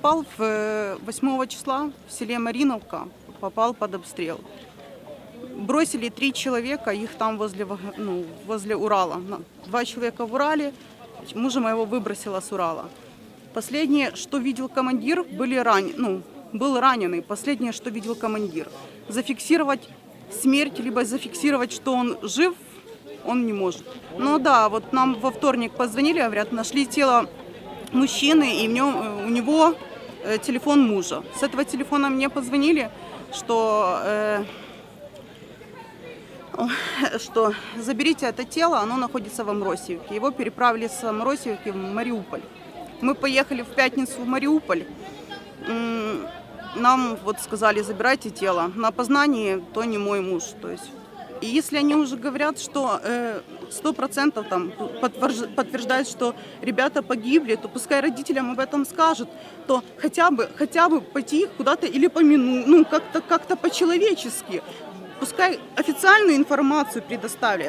Попал в, э, 8 числа в селе Мариновка, попал под обстрел. Бросили три человека, их там возле, ну, возле Урала. Два человека в Урале, мужа моего выбросило с Урала. Последнее, что видел командир, были ран... ну, был раненый. Последнее, что видел командир. Зафиксировать смерть, либо зафиксировать, что он жив, он не может. Ну да, вот нам во вторник позвонили, говорят, нашли тело мужчины, и в нем, э, у него э, телефон мужа. С этого телефона мне позвонили, что, э, что заберите это тело, оно находится в Амросиевке. Его переправили с Амросиевки в Мариуполь. Мы поехали в пятницу в Мариуполь. Нам вот сказали, забирайте тело. На опознании то не мой муж. То есть и если они уже говорят, что э, сто процентов там подтвержд- подтверждают, что ребята погибли, то пускай родителям об этом скажут, то хотя бы, хотя бы пойти их куда-то или помянуть, ну как-то как-то по-человечески. Пускай официальную информацию предоставят.